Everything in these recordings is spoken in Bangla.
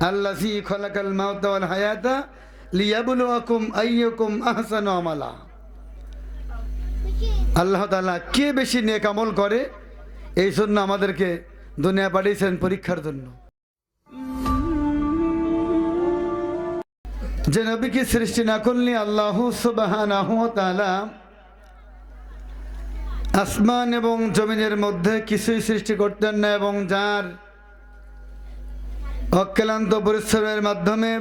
আল্লাজি খলাকাল মাউতা ওয়াল হায়াতা লিয়াবলুয়াকুম আইয়াকুম আহসানু আমালা। আল্লাহ তাআলা কে বেশি নেক আমল করে? এই জন্য আমাদেরকে দুনিয়া পাঠিয়েছেন পরীক্ষার জন্য। যে নবীকে সৃষ্টি না করলে আল্লাহ তাআলা আসমান এবং জমিনের মধ্যে কিছুই সৃষ্টি করতেন না এবং যার অক্লান্ত পরিশ্রমের মাধ্যমে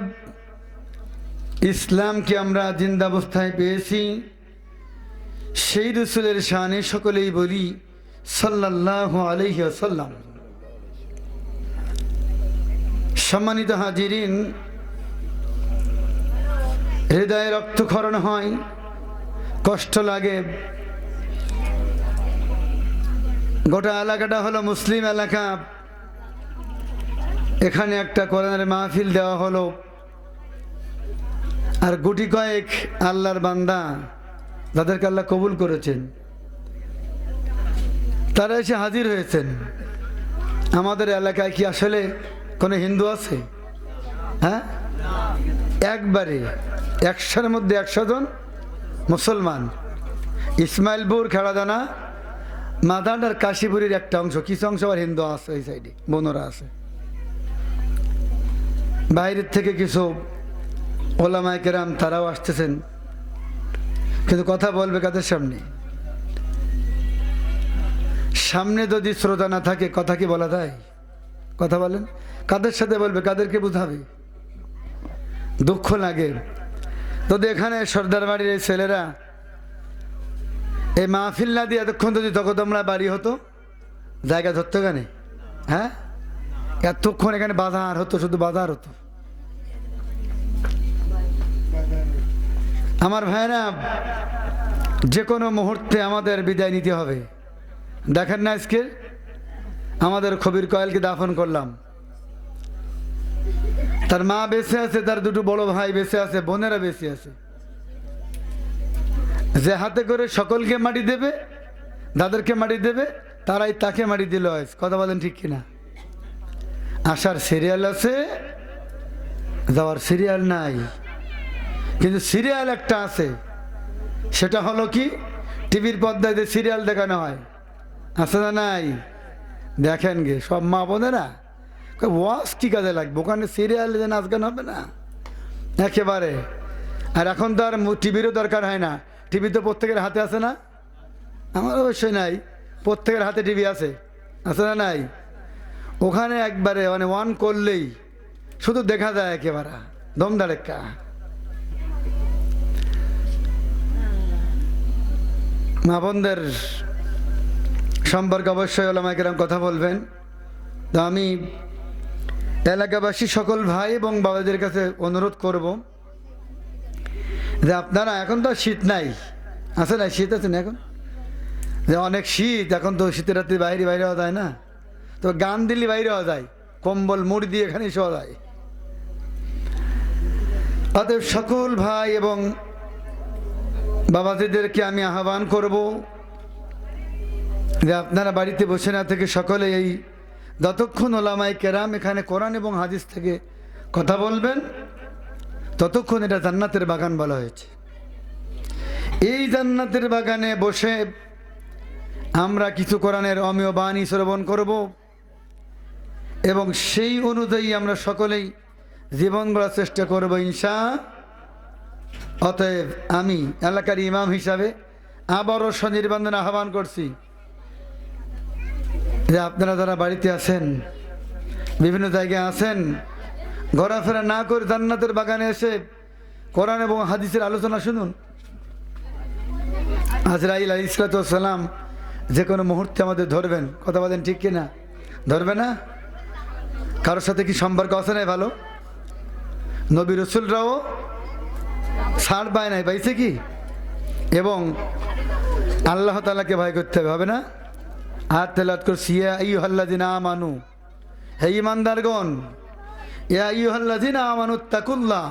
ইসলামকে আমরা জিন্দাবস্থায় পেয়েছি। সেই রসুলের শানে সকলেই বলি সাল্লাহ আলহি সাল্লাম সম্মানিত হাজিরিন, হৃদয়ে রক্তক্ষরণ হয়, কষ্ট লাগে। গোটা এলাকাটা হলো মুসলিম এলাকা। এখানে একটা কোরআনের মাহফিল দেওয়া হলো। আর গুটি কয়েক আল্লাহর বান্দা যাদেরকে আল্লাহ কবুল করেছেন। তারা এসে হাজির হয়েছেন। আমাদের এলাকায় কি আসলে কোনো হিন্দু আছে? হ্যাঁ? একবারে একশোর মধ্যে একশো জন মুসলমান। ইসমাইলপুর খেলাদানা মাদান আর কাশীপুরের একটা অংশ। কিছু অংশ আবার হিন্দু আছে ওই সাইডে বোনরা আছে। বাইরের থেকে কিছু ওলামায় কেরাম তারাও আসতেছেন। কিন্তু কথা বলবে কাদের সামনে? সামনে যদি শ্রোতা না থাকে, কথা কি বলা যায়? কথা বলেন। কাদের সাথে বলবে? কাদেরকে বুঝাবে? দুঃখ লাগে। যদি এখানে সর্দার বাড়ির এই ছেলেরা এই মাহফিল না দিয়ে এতক্ষণ যদি তখন তোমরা বাড়ি হতো, জায়গা ধরতো কেন? হ্যাঁ? এতক্ষণ এখানে বাজার হতো, শুধু বাজার হতো। আমার ভাইরা যে কোনো মুহূর্তে আমাদের বিদায় নিতে হবে। দেখেন না আজকে? আমাদের কবির কয়েলকে দাফন করলাম। তার মা বেঁচে আছে, তার দুটো বড় ভাই বেঁচে আছে, বোনেরা বেঁচে আছে। যে হাতে করে সকলকে মাটি দেবে দাদেরকে মাটি দেবে, তারাই তাকে মাটি দিল কথা বলেন ঠিক কিনা? আসার সিরিয়াল আছে, যাওয়ার সিরিয়াল নাই। কিন্তু সিরিয়াল একটা আছে, সেটা হলো কি, টিভির পর্দায় যে সিরিয়াল দেখানো হয়, আছে না নাই? দেখেন গে, সব মা বোনেরা ওয়াশ কি কাজে লাগবে? ওখানে সিরিয়াল যে নাচ গান হবে না? একেবারে। আর এখন তো আর টিভিরও দরকার হয় না। টিভি তো প্রত্যেকের হাতে আছে না? আমার অবশ্যই নাই। প্রত্যেকের হাতে টিভি আছে। আছে না নাই? ওখানে একবারে মানে ওয়ান করলেই শুধু দেখা যায় একেবারে। দম দাঁড়েকা মা বোনদের সম্পর্কে অবশ্যই ওলামাইকেরাম কথা বলবেন। তো আমি এলাকাবাসী সকল ভাই এবং বাবাদের কাছে অনুরোধ করব যে আপনারা, এখন তো শীত নাই। আছে না, শীত আছে না এখন? যে অনেক শীত, এখন তো শীতের রাত্রি বাইরে বাইরে যায় না। তো গান দিল্লি বাইরে হওয়া যায়, কম্বল, মুড়ি দিয়ে এখানেই শোয়া যায়। অতএব সকল ভাই এবং বাবাজিদেরকে আমি আহ্বান করব যে আপনারা বাড়িতে বসে না থেকে সকলে এই যতক্ষণ ওলামাই কেরাম এখানে কোরআন এবং হাদিস থেকে কথা বলবেন, ততক্ষণ এটা জান্নাতের বাগান বলা হয়েছে। এই জান্নাতের বাগানে বসে আমরা কিছু কোরআনের অমীয় বাণী শ্রবণ করব। এবং সেই অনুযায়ী আমরা সকলেই জীবন গড়ার চেষ্টা করব ইনশা। অতএব আমি এলাকার ইমাম হিসাবে আবারও স্বনির্বান্ধন আহ্বান করছি যে আপনারা যারা বাড়িতে আছেন, বিভিন্ন জায়গায় আছেন, ঘোরাফেরা না করে জান্নাতের বাগানে এসে কোরআন এবং হাদিসের আলোচনা শুনুন। আজরাইল আলী ইসলাতাম যে কোনো মুহূর্তে আমাদের ধরবেন। কথা বলেন ঠিক কিনা? ধরবে না? কারোর সাথে কি সম্পর্ক আছে নাই ভালো? নবী রসুলরাও ছাড় পায় নাই, পাইছে কি? এবং আল্লাহ তালাকে ভয় করতে হবে হবে না? আর তেলাত করছি ইহল্লাদিন আমানু, হে ইমানদারগণ ইয়া ইহল্লাদিন আমানু তাকুল্লাহ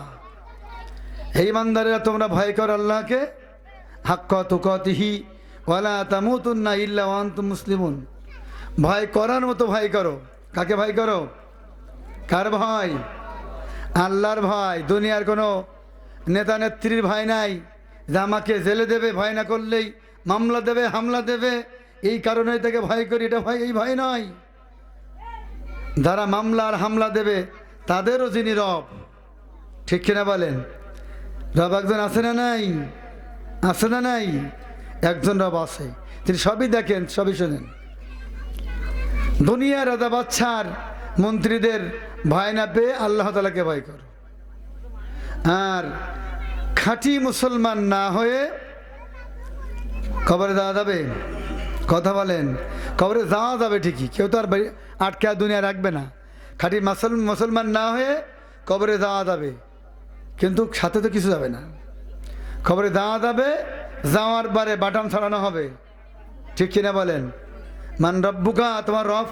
হে ইমানদারেরা তোমরা ভয় কর আল্লাহকে। হাক্ক তুকতিহি ওয়ালা তামুতুন্না ইল্লা ওয়ান্তুম মুসলিমুন। ভয় করার মতো ভয় করো। কাকে ভয় করো? কার ভয় আল্লাহর ভয় দুনিয়ার কোনো নেতা নেত্রীর ভয় নাই। যে আমাকে জেলে দেবে, ভয় না করলেই মামলা দেবে, হামলা দেবে। এই কারণে তাকে ভয় করি। এটা ভয় এই ভয় নয়। যারা মামলা আর হামলা দেবে, তাদেরও যিনি রব। ঠিক কিনা বলেন? রব একজন আছে না নাই? আছে না নাই? একজন রব আছে। তিনি সবই দেখেন, সবই শোনেন। দুনিয়ার রাজা বাচ্চার মন্ত্রীদের ভয় না পেয়ে আল্লাহ তালাকে ভয় করো। আর খাঁটি মুসলমান না হয়ে কবরে যাওয়া যাবে? কথা বলেন। কবরে যাওয়া যাবে ঠিকই, কেউ তো আর আটকে দুনিয়া রাখবে না। খাঁটি মুসল, মুসলমান না হয়ে কবরে যাওয়া যাবে। কিন্তু সাথে তো কিছু যাবে না। খবরে যাওয়া যাবে, যাওয়ার পরে বাটাম ছড়ানো হবে। ঠিক কিনা বলেন? মান রব্বুকা, তোমার রব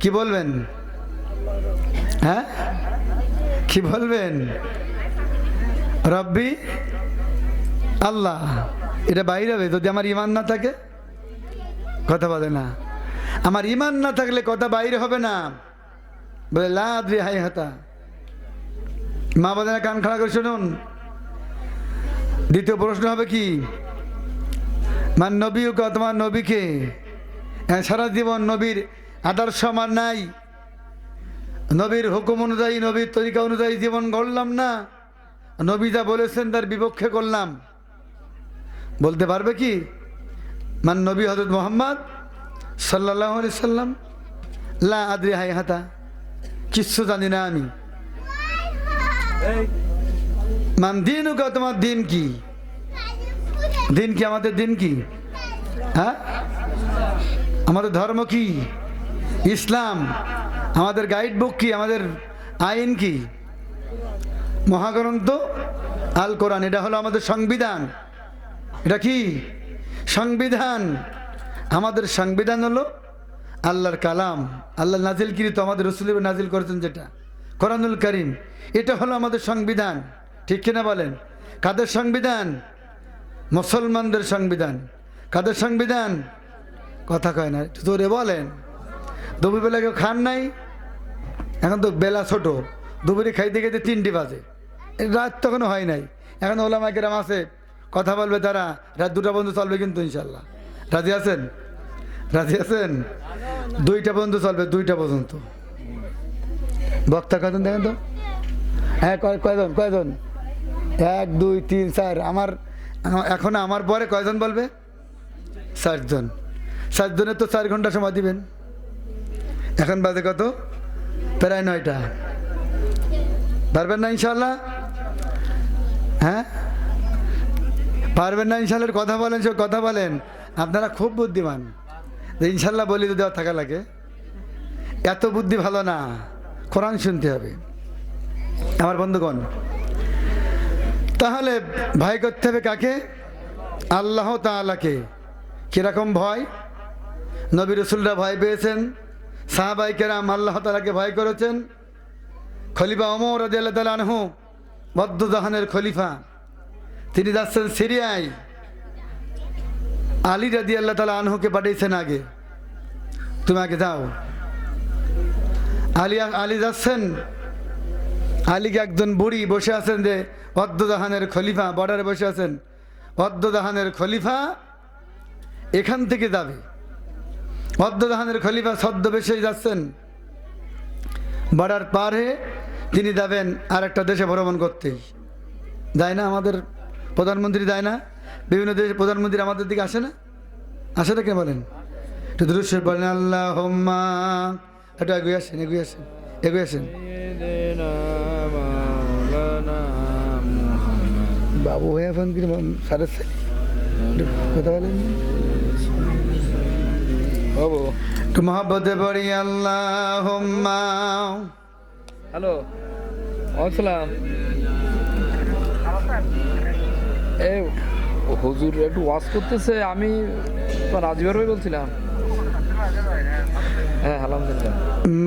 কে বলবেন? হ্যাঁ? কি বলবেন? রব্বি? আল্লাহ এটা বাইরে হবে যদি আমার ইমান না থাকে? কথা বলে না। আমার ইমান না থাকলে কথা বাইরে হবে না। বলে লাদ্রি হাই হাতা মা বাবা কান খাড়া করে শুনুন। দ্বিতীয় প্রশ্ন হবে কি? মান নবী তোমার নবীকে হ্যাঁ, সারা জীবন নবীর আদর্শ আমার নাই। নবীর হুকুম অনুযায়ী, নবীর তরিকা অনুযায়ী জীবন গড়লাম না। নবী যা বলেছেন তার বিপক্ষে করলাম। বলতে পারবে কি? মান নবী হজরত মোহাম্মদ সাল্লাহ সাল্লাম, লা আদ্রি হাই হাতা, কিচ্ছু জানি না আমি। মান দিন তোমার দিন কি? দিন কি, আমাদের দিন কি? হ্যাঁ? আমাদের ধর্ম কি? ইসলাম, আমাদের গাইড বুক কি, আমাদের আইন কি? মহাগ্রন্থ, আল কোরআন, এটা হলো আমাদের সংবিধান। এটা কি? সংবিধান। আমাদের সংবিধান হলো আল্লাহর কালাম। আল্লাহ নাজিল কৃত আমাদের রসুল নাজিল করেছেন যেটা। কোরআনুল করিম, এটা হলো আমাদের সংবিধান। ঠিক কিনা বলেন? কাদের সংবিধান? মুসলমানদের সংবিধান। কাদের সংবিধান? কথা কয় না জোরে বলেন। দুপুরবেলা কেউ খান নাই। এখন তো বেলা ছোট, দুপুরে খাইতে খাইতে তিনটি বাজে। রাত তখনও হয় নাই। এখন ওলামা কেরাম আছে, কথা বলবে তারা, রাত দুটা পর্যন্ত চলবে কিন্তু ইনশাল্লাহ রাজি আছেন? রাজি আছেন? দুইটা পর্যন্ত চলবে, দুইটা পর্যন্ত। বক্তা কয়জন দেখেন তো? হ্যাঁ কয় কয়জন কয়জন? এক, দুই, তিন, চার। আমার, এখন আমার পরে কয়জন বলবে? চারজন। চারজনের তো চার ঘণ্টা সময় দিবেন। এখন বাজে কত? প্রায় নয়টা। পারবেন না ইনশাল্লাহ হ্যাঁ? পারবেন না ইনশাল্লাহ কথা বলেন সে কথা বলেন। আপনারা খুব বুদ্ধিমান। যে ইনশাল্লাহ বলি দেওয়া থাকা লাগে। এত বুদ্ধি ভালো না। কোরআন শুনতে হবে। আমার বন্ধুগণ, তাহলে ভয় করতে হবে কাকে? আল্লাহ তাআলাকে। কীরকম ভয়? নবী রসুলরা ভয় পেয়েছেন। সাহাবাই কেরাম আল্লাহ তালাকে ভয় করেছেন। খলিফা অমর রাজি আল্লাহ তালা আনহু বদ্ধজাহানের খলিফা। তিনি যাচ্ছেন সিরিয়ায়। আলী রাজি আল্লাহ তালা আনহুকে পাঠিয়েছেন আগে। তুমি আগে যাও। আলী আলী যাচ্ছেন। আলীকে একজন বুড়ি বসে আছেন যে অদ্দজাহানের খলিফা, বর্ডারে বসে আছেন। অদ্দজাহানের খলিফা এখান থেকে যাবে। মদ্যজাহানের খলিফা ছদ্মবেশেই যাচ্ছেন। বর্ডার পার হয়ে তিনি যাবেন আর একটা দেশে ভ্রমণ করতে। যায় না আমাদের প্রধানমন্ত্রী যায় না? বিভিন্ন দেশের প্রধানমন্ত্রী আমাদের দিকে আসে না? আসে না কে বলেন? একটু দৃশ্য বলেন আল্লাহ হোম্মা একটু এগুয়ে আসেন এগুয়ে আসেন আসেন। বাবু হয়ে এখন কি সারের কথা বলেন। একটু মহাব্বতে পড়ি আল্লাহ হ্যালো আসসালাম এ হুজুর একটু ওয়াজ করতেছে আমি রাজীবের ভাই বলছিলাম। হ্যাঁ আলহামদুলিল্লাহ।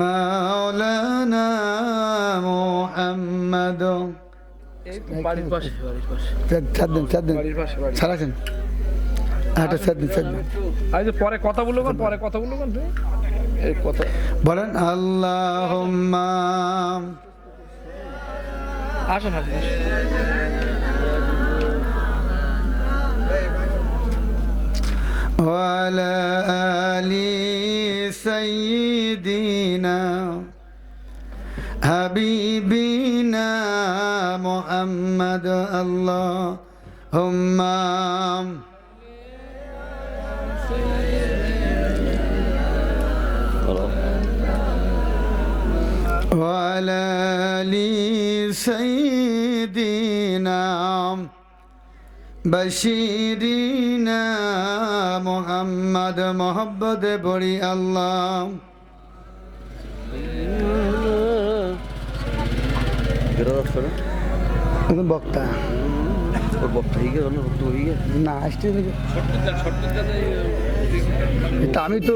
মাওলানা মোহাম্মদ এই তো বাড়ির পাশে বাড়ির পাশে। চার দিন চার দিন বাড়ির ছাড়াছেন একটা চার দিন চার দিন আই যে পরে কথা বললো কোন পরে কথা বললো কোন এই কথা বলেন আল্লাহ আসেন আপনি وعلى آل سيدنا حبيبنا محمد اللهم وعلى آل سيدنا বশিরিনা মোহাম্মদ মোহাম্মদ বড়ি আল্লাহ বক্তা না আসতে এটা আমি তো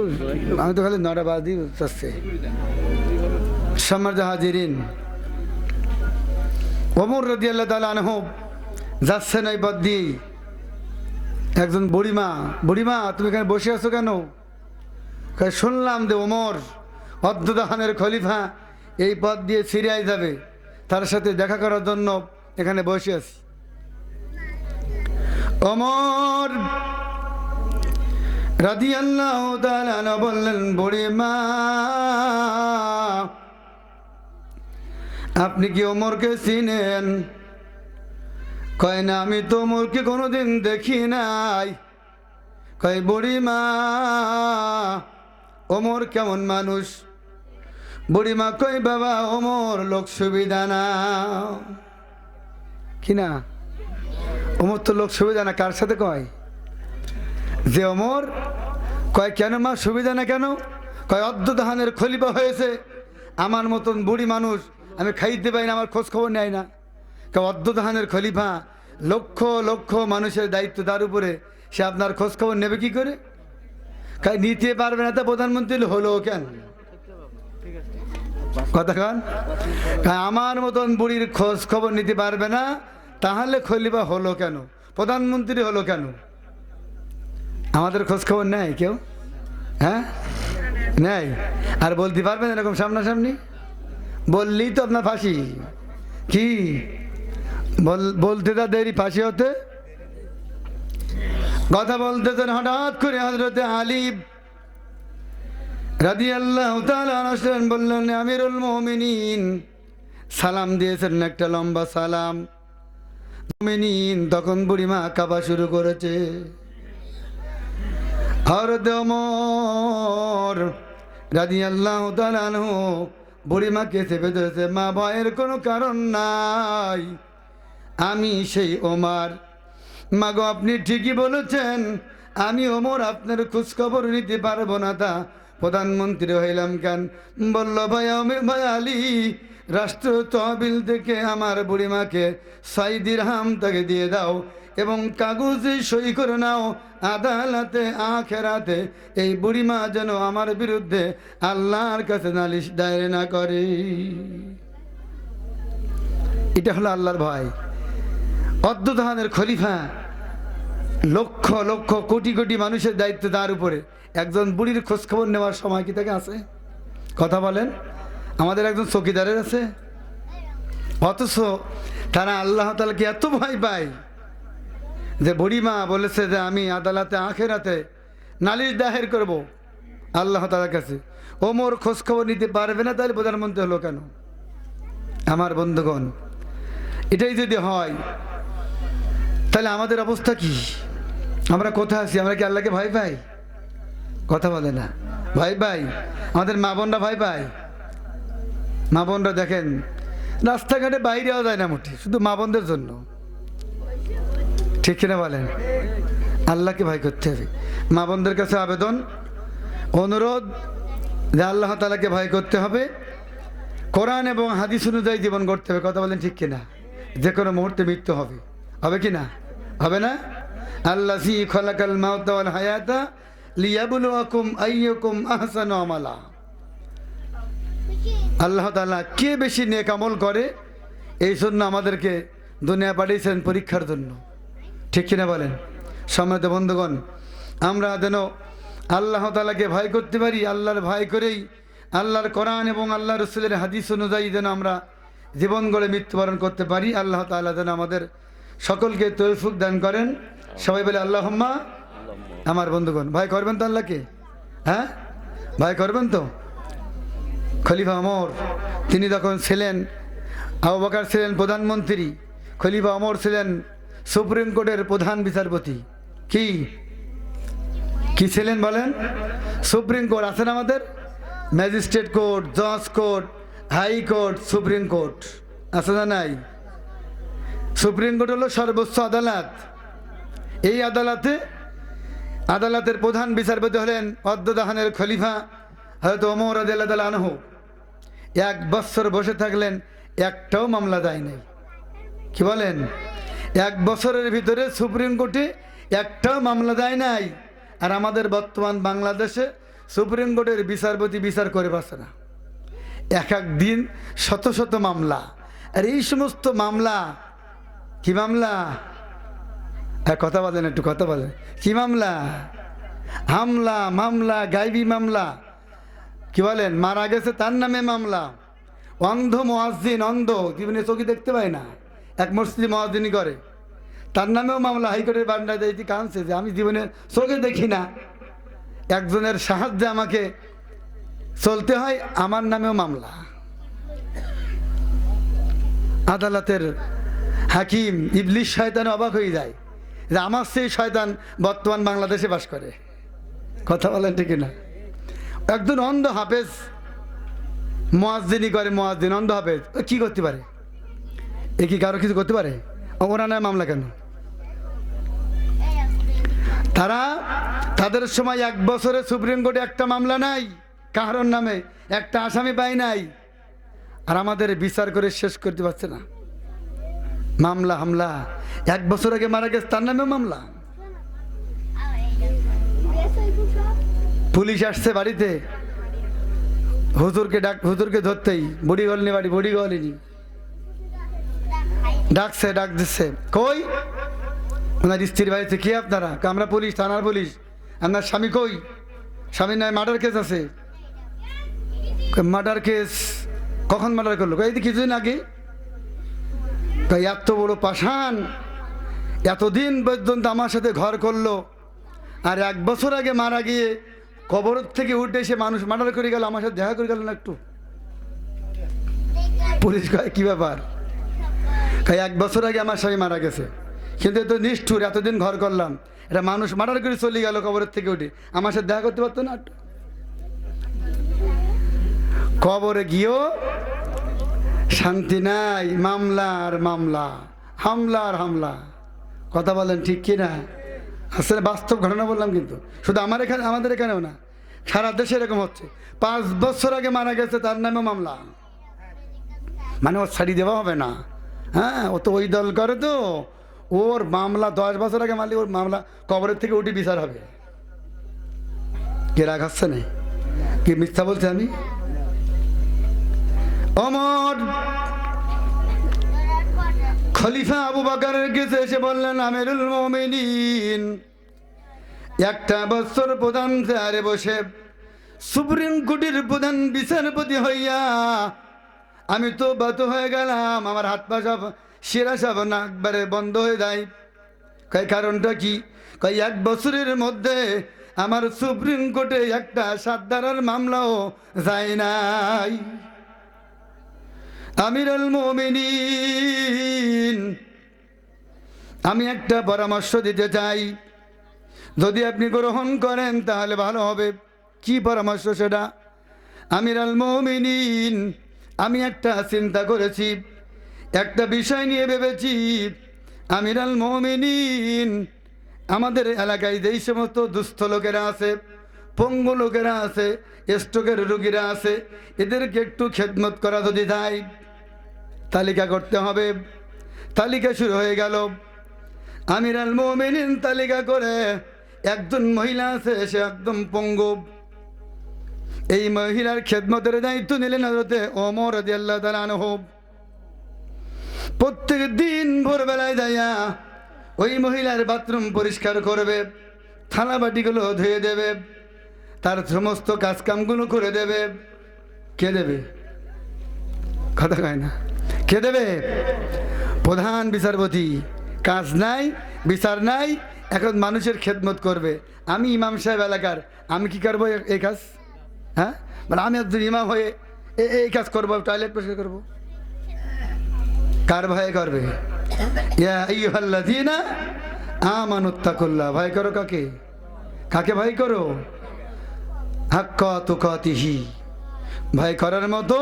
আমি তো খালি নটা বাদ দিয়ে চাচ্ছে সম্মানিত হাজিরিন ওমর রদি আল্লাহ তালা আনহ যাচ্ছেন এই পথ দিয়েই একজন বুড়িমা বুড়িমা, তুমি এখানে বসে আছো কেন? শুনলাম যে ওমর অদ্দুদাহানের খলিফা এই পথ দিয়ে সিরিয়ায় যাবে, তার সাথে দেখা করার জন্য এখানে বসে আছি। অমর রাজি আল্লাহ বললেন, বুড়িমা আপনি কি ওমরকে চিনেন? কয় না, আমি তো ওমরকে কোনোদিন দেখি নাই। কয়, বুড়িমা, ওমর কেমন মানুষ? বুড়িমা কই বাবা, ওমর লোক সুবিধা না। কি না? ওমর তো লোক সুবিধা না, কার সাথে কয়? যে ওমর কয়, কেন মা, সুবিধা না কেন? কয় অদ্যদাহানের খলিফা হয়েছে। আমার মতন বুড়ি মানুষ আমি খাইতে পারি না, আমার খোঁজ খবর নেয় না। অদ্যদাহানের খলিফা লক্ষ লক্ষ মানুষের দায়িত্ব তার উপরে, সে আপনার খোঁজ খবর নেবে কি করে? নিতে পারবে না তা প্রধানমন্ত্রী হলো কেন? কথা কান। আমার মতন বুড়ির খোঁজ খবর নিতে পারবে না, তাহলে খলিফা হলো কেন? প্রধানমন্ত্রী হলো কেন? আমাদের খোঁজ খবর নেয় কেউ? হ্যাঁ? নেয়। আর বলতে পারবেন এরকম সামনাসামনি? বললেই তো আপনার ফাঁসি। কি? বল- বলতে তা দেরি, ফাঁসি হতে? কথা বলতে বলতেছেন হঠাৎ করে হজরতে আলিব রাজি আল্লাহ বললেন, আমিরুল মমিনিন। সালাম দিয়েছেন একটা লম্বা সালাম। মমিনিন তখন বুড়িমা কাবা শুরু করেছে। হরদ ওমর রাজি আল্লাহ তালানহ বুড়িমাকে চেপে ধরেছে, মা ভয়ের কোনো কারণ নাই। আমি সেই ওমার। মাগো, আপনি ঠিকই বলেছেন। আমি ওমর, আপনার খোঁজখবর নিতে পারব না তা। প্রধানমন্ত্রী হইলাম কেন? বলল, ভাই, আমি ভাই আলী রাষ্ট্র তহবিল থেকে আমার বুড়িমাকে সাইদির হাম তাকে দিয়ে দাও। এবং কাগজে সই করে নাও, আদালতে, আখেরাতে। এই বুড়িমা যেন আমার বিরুদ্ধে আল্লাহর কাছে নালিশ দায়ের না করে। এটা হলো আল্লাহর ভয়। অদ্যুতহানের খলিফা লক্ষ লক্ষ, কোটি কোটি মানুষের দায়িত্ব তার উপরে। একজন বুড়ির খোঁজখবর নেওয়ার সময় কি তাকে আছে? কথা বলেন। আমাদের একজন চকিদারের আছে। অথচ তারা আল্লাহ তালাকে এত ভয় পায়। যে বুড়িমা বলেছে যে আমি আদালতে, আখেরাতে নালিশ দাহের করব আল্লাহ তালার কাছে। ওমর খোঁজখবর নিতে পারবে না তাহলে প্রধানমন্ত্রী হলো কেন? আমার বন্ধুগণ, এটাই যদি হয়, তাহলে আমাদের অবস্থা কি? আমরা কোথায় আছি? আমরা কি আল্লাহকে ভয় পাই? কথা বলে না। ভাই ভাই আমাদের মা বোনরা ভয় পায়? মা বোনরা দেখেন, রাস্তাঘাটে বাইরেও যায় না মোটে, শুধু মা বোনদের জন্য। ঠিক কিনা বলেন? আল্লাহকে ভয় করতে হবে। মা বোনদের কাছে আবেদন, অনুরোধ যে আল্লাহ তালাকে ভয় করতে হবে। কোরআন এবং হাদিস অনুযায়ী জীবন গড়তে হবে, কথা বলেন ঠিক কিনা? যে কোনো মুহূর্তে মৃত্যু হবে। হবে কি না? হবে না? আল্লাহ সি খলাকাল মাউতাল হায়াতা লিয়াবুলুয়াকুম আইয়ুকুম আহসানু আমালা। আল্লাহ তাআলা কে বেশি নেক আমল করে? এই জন্য আমাদেরকে দুনিয়া পাঠিয়েছেন পরীক্ষার জন্য। ঠিক কিনা বলেন? সম্মানিত বন্ধুগণ, আমরা যেন আল্লাহ তালাকে ভয় করতে পারি, আল্লাহর ভয় করেই আল্লাহর কোরআন এবং আল্লাহ রসুলের হাদিস অনুযায়ী যেন আমরা জীবন গড়ে মৃত্যুবরণ করতে পারি, আল্লাহ তালা যেন আমাদের সকলকে তৌফিক দান করেন। সবাই বলে আল্লাহ হম্মা আমার বন্ধুগণ, ভয় করবেন তো আল্লাহকে? হ্যাঁ? ভয় করবেন তো? খলিফা অমর তিনি তখন ছিলেন, আবু ছিলেন প্রধানমন্ত্রী, খলিফা অমর ছিলেন সুপ্রিম কোর্টের প্রধান বিচারপতি। কি? কি ছিলেন বলেন? সুপ্রিম কোর্ট আছেন আমাদের? ম্যাজিস্ট্রেট কোর্ট, জজ court, high court, supreme court. আছে না নাই? সুপ্রিম কোর্ট হলো সর্বোচ্চ আদালত। এই আদালতে, আদালতের প্রধান বিচারপতি হলেন অদ্যদাহানের খলিফা হয়তো ওমর আদাল আনহ। এক বছর বসে থাকলেন, একটাও মামলা দেয় নাই কি বলেন? এক বছরের ভিতরে সুপ্রিম কোর্টে একটাও মামলা দেয় নাই। আর আমাদের বর্তমান বাংলাদেশে সুপ্রিম কোর্টের বিচারপতি বিচার করে পারছে না। এক এক দিন শত শত মামলা। আর এই সমস্ত মামলা, কি মামলা? হ্যাঁ কথা বলেন একটু, কথা বলেন। কি মামলা? হামলা, মামলা, গাইবি মামলা। কি বলেন? মারা গেছে তার নামে মামলা। অন্ধ মহাজিন অন্ধ। জীবনে চোখে দেখতে পায় না। এক মসজিদে মহাজিনী করে। তার নামেও মামলা হাইকোর্টের বান্ডায় দিয়েছি কাঁদছে যে আমি জীবনে চোখে দেখি না। একজনের সাহায্যে আমাকে চলতে হয়, আমার নামেও মামলা। আদালতের হাকিম ইবলিশ শয়তান অবাক হয়ে যায় যে আমার সেই শয়তান বর্তমান বাংলাদেশে বাস করে। কথা বলেন ঠিক না। একজন অন্ধ হাফেজ মোয়াজ্জিনী করে মোয়াজ্জিন অন্ধ হাফেজ কি করতে পারে? এ কি কারও কিছু করতে পারে? ওরা নয় মামলা কেন? তারা তাদের সময় এক বছরে সুপ্রিম কোর্টে একটা মামলা নাই, কারণ নামে একটা আসামি পাই নাই, আর আমাদের বিচার করে শেষ করতে পারছে না। মামলা, হামলা, এক বছর আগে মারা গেছে, তার নামেও মামলা। পুলিশ আসছে বাড়িতে। হুজুরকে ডাক, হুজুরকে ধরতেই, বুড়ি গলনি বাড়ি, বুড়ি গলিনি ডাকছে, ডাক দিচ্ছে। কই? ওনার স্ত্রীর বাড়িতে কি আপনারা? আমরা পুলিশ, থানার পুলিশ। আপনার স্বামী কই? স্বামীর নয় মার্ডার কেস আছে। মার্ডার কেস কখন মার্ডার করল? এই কিছুদিন আগে। তাই এত বড় পাষাণ। এতদিন পর্যন্ত আমার সাথে ঘর করল। আর এক বছর আগে মারা গিয়ে কবর থেকে উঠে এসে মানুষ মার্ডার করে গেল, আমার সাথে দেখা করে গেল না একটু? পুলিশ কয়, কী ব্যাপার? কয় এক বছর আগে আমার স্বামী মারা গেছে। কিন্তু এ তো নিষ্ঠুর, এতদিন ঘর করলাম। এটা মানুষ মার্ডার করে চলে গেল কবরের থেকে উঠে। আমার সাথে দেখা করতে পারতো না? কবরে গিয়েও শান্তি নাই, মামলা আর মামলা, হামলা আর হামলা। কথা বলেন ঠিক কি না আসলে বাস্তব ঘটনা বললাম কিন্তু। শুধু আমার এখানে, আমাদের এখানেও না। সারা দেশে এরকম হচ্ছে। পাঁচ বছর আগে মারা গেছে, তার নামে মামলা। মানে ওর ছাড়ি দেওয়া হবে না। হ্যাঁ ও তো ওই দল করে তো। ওর মামলা দশ বছর আগে মারলে, ওর মামলা কবরের থেকে উঠে বিচার হবে। কে রাগ আসছে না? কি মিথ্যা বলছে আমি? অমর! খলিফা আবু বাকারের কাছে এসে বললেন, আমিরুল মোমিনিন, একটা বছর প্রধান চেয়ারে বসে সুপ্রিম কোর্টের প্রধান বিচারপতি হইয়া আমি তো বাত হয়ে গেলাম, আমার হাত পা সব সেরা সব না একবারে বন্ধ হয়ে যায়। কয় কারণটা কি? কয় এক বছরের মধ্যে আমার সুপ্রিম কোর্টে একটা সাতদারার মামলাও যায় নাই। আমিরুল মোমিনিন, আমি একটা পরামর্শ দিতে চাই। যদি আপনি গ্রহণ করেন তাহলে ভালো হবে। কি পরামর্শ সেটা? আমিরাল মোমিনিন আমি একটা চিন্তা করেছি, একটা বিষয় নিয়ে ভেবেছি। আমিরাল মোমিনিন, আমাদের এলাকায় যেই সমস্ত দুস্থ লোকেরা আছে, পঙ্গু লোকেরা আছে, স্ট্রোকের রুগীরা আছে, এদেরকে একটু খেদমত করা যদি যায়, তালিকা করতে হবে। তালিকা শুরু হয়ে গেল। আমিরাল মোমিনিন তালিকা করে একজন মহিলা আছে, সে একদম পঙ্গু। এই মহিলার খেদমতের দায়িত্ব নিলেন হজরতে ওমর রাজি আল্লাহ তালানহ প্রত্যেক দিন ভোরবেলায় যাইয়া ওই মহিলার বাথরুম পরিষ্কার করবে, থালা বাটিগুলো ধুয়ে দেবে, তার সমস্ত কাজকামগুলো করে দেবে। কে দেবে? কথা কয় না। কে দেবে? প্রধান বিচারপতি। কাজ নাই, বিচার নাই, এখন মানুষের খেদমত করবে। আমি ইমাম সাহেব এলাকার, আমি কি করব এই কাজ? হ্যাঁ? মানে আমি একজন ইমাম হয়ে এই কাজ করব টয়লেট পরিষ্কার করব। কার ভয়ে করবে? ইয়া আমানুত্তাকুল্লাহ ভয় করো কাকে? কাকে ভয় করো? হাক্কা তুকাতিহি। ভয় করার মতো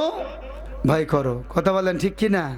ভয় করো। কথা বলেন ঠিক কি না